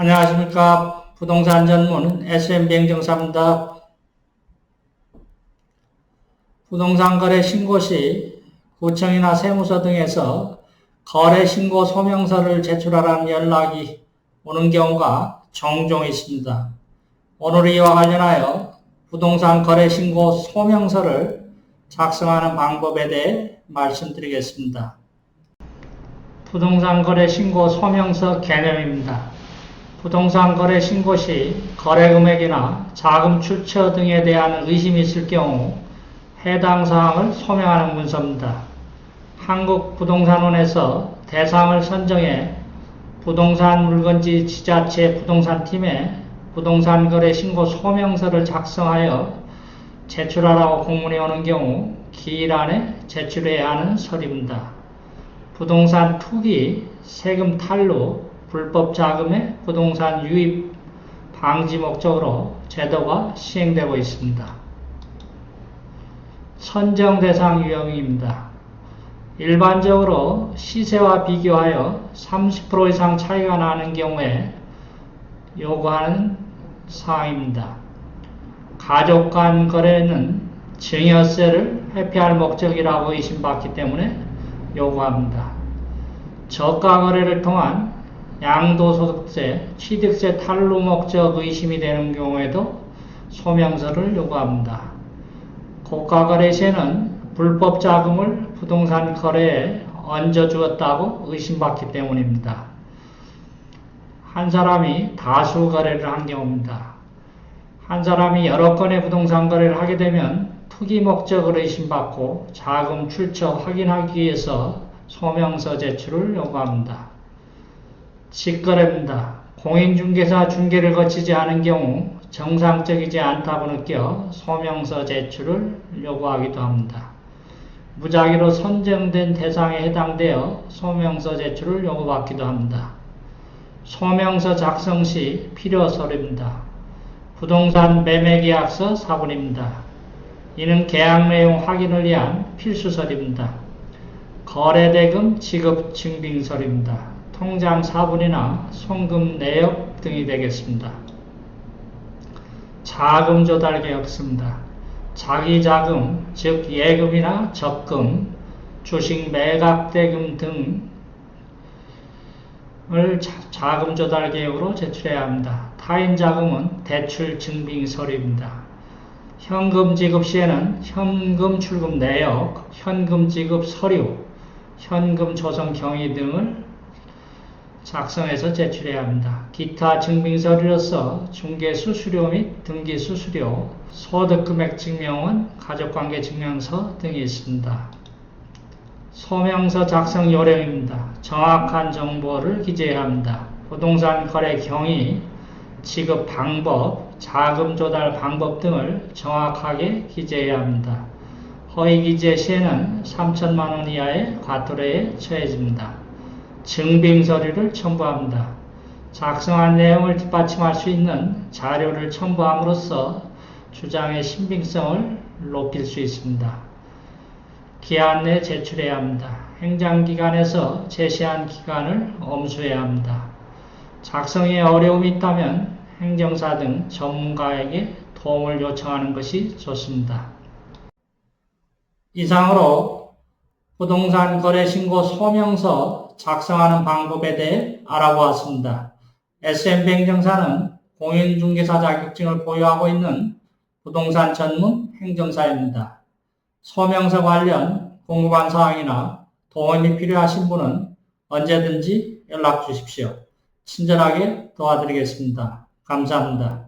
안녕하십니까. 부동산 전문 SMB 행정사입니다. 부동산 거래 신고 시 구청이나 세무서 등에서 거래 신고 소명서를 제출하라는 연락이 오는 경우가 종종 있습니다. 오늘 이와 관련하여 부동산 거래 신고 소명서를 작성하는 방법에 대해 말씀드리겠습니다. 부동산 거래 신고 소명서 개념입니다. 부동산 거래 신고 시 거래 금액이나 자금 출처 등에 대한 의심이 있을 경우 해당 사항을 소명하는 문서입니다. 한국부동산원에서 대상을 선정해 부동산 물건지 지자체 부동산팀에 부동산 거래 신고 소명서를 작성하여 제출하라고 공문이 오는 경우 기일 안에 제출해야 하는 서류입니다. 부동산 투기, 세금 탈루, 불법 자금의 부동산 유입 방지 목적으로 제도가 시행되고 있습니다. 선정 대상 유형입니다. 일반적으로 시세와 비교하여 30% 이상 차이가 나는 경우에 요구하는 사항입니다. 가족 간 거래는 증여세를 회피할 목적이라고 의심받기 때문에 요구합니다. 저가 거래를 통한 양도소득세, 취득세 탈루 목적 의심이 되는 경우에도 소명서를 요구합니다. 고가 거래 시에는 불법 자금을 부동산 거래에 얹어 주었다고 의심받기 때문입니다. 한 사람이 다수 거래를 한 경우입니다. 한 사람이 여러 건의 부동산 거래를 하게 되면 투기 목적으로 의심받고 자금 출처 확인하기 위해서 소명서 제출을 요구합니다. 직거래입니다. 공인중개사 중개를 거치지 않은 경우 정상적이지 않다고 느껴 소명서 제출을 요구하기도 합니다. 무작위로 선정된 대상에 해당되어 소명서 제출을 요구받기도 합니다. 소명서 작성 시 필요 서류입니다. 부동산 매매계약서 사본입니다. 이는 계약 내용 확인을 위한 필수 서류입니다. 거래대금 지급 증빙서류입니다. 통장 사본이나 송금 내역 등이 되겠습니다. 자금 조달 계약서입니다. 자기 자금, 즉 예금이나 적금, 주식 매각 대금 등을 자금 조달 계획으로 제출해야 합니다. 타인 자금은 대출 증빙 서류입니다. 현금 지급 시에는 현금 출금 내역, 현금 지급 서류, 현금 조성 경위 등을 작성해서 제출해야 합니다. 기타 증빙 서류로서 중개 수수료 및 등기 수수료, 소득 금액 증명은 가족관계 증명서 등이 있습니다. 소명서 작성 요령입니다. 정확한 정보를 기재해야 합니다. 부동산 거래 경위, 지급 방법, 자금 조달 방법 등을 정확하게 기재해야 합니다. 허위 기재 시에는 3천만 원 이하의 과태료에 처해집니다. 증빙 서류를 첨부합니다. 작성한 내용을 뒷받침할 수 있는 자료를 첨부함으로써 주장의 신빙성을 높일 수 있습니다. 기한 내 제출해야 합니다. 행정기관에서 제시한 기간을 엄수해야 합니다. 작성에 어려움이 있다면 행정사 등 전문가에게 도움을 요청하는 것이 좋습니다. 이상으로 부동산 거래 신고 소명서 작성하는 방법에 대해 알아보았습니다. SMB 행정사는 공인중개사 자격증을 보유하고 있는 부동산 전문 행정사입니다. 소명서 관련 궁금한 사항이나 도움이 필요하신 분은 언제든지 연락 주십시오. 친절하게 도와드리겠습니다. 감사합니다.